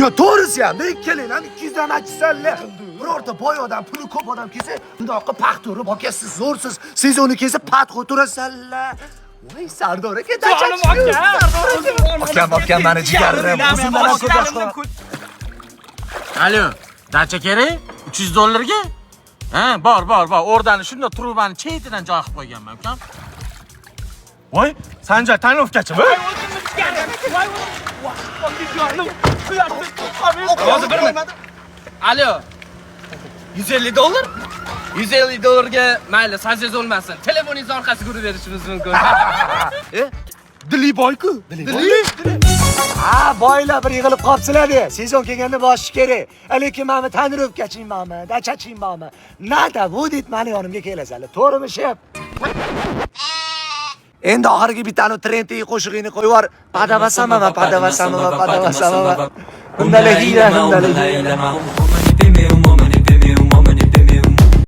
Yo to'g'risi ham ikkalang ham ikki yuzdan achchisanlar birorta boy odam puli ko'p odam kelsa bundoqqa paxt urib aka siz zo'rsiz siz uni kelsa pat o'tirasanlar voy sardor aka Jonim aka. Akam, akam, mani jigarim. O'zimdan ham ko'p yosh qiladi. Alo, dacha kerak? 300 dollarga? Ha, bor, bor, bor. O'rdani shunda trubani chetidan joy qilib qo'yganman, ukam. voy sanjar tanovkachimi Hozir bir minut. Alo. 150 dollar? 150 dollarga mayli, sangiz olmasin. Telefoningiz orqasiga urib berishimiz mumkin. dili boyku ha boylar bir yig'ilib qolibsizlar-da. sezon kelganda boshish kerak lekin mana tonirovkachiymanmi dachachiymanmi nada bu deyt mani yonimga kelasizlar to'g'rimi shef енді ақырғы битаны трендтегі қошығыны қой бар падава самава падава самава падава самава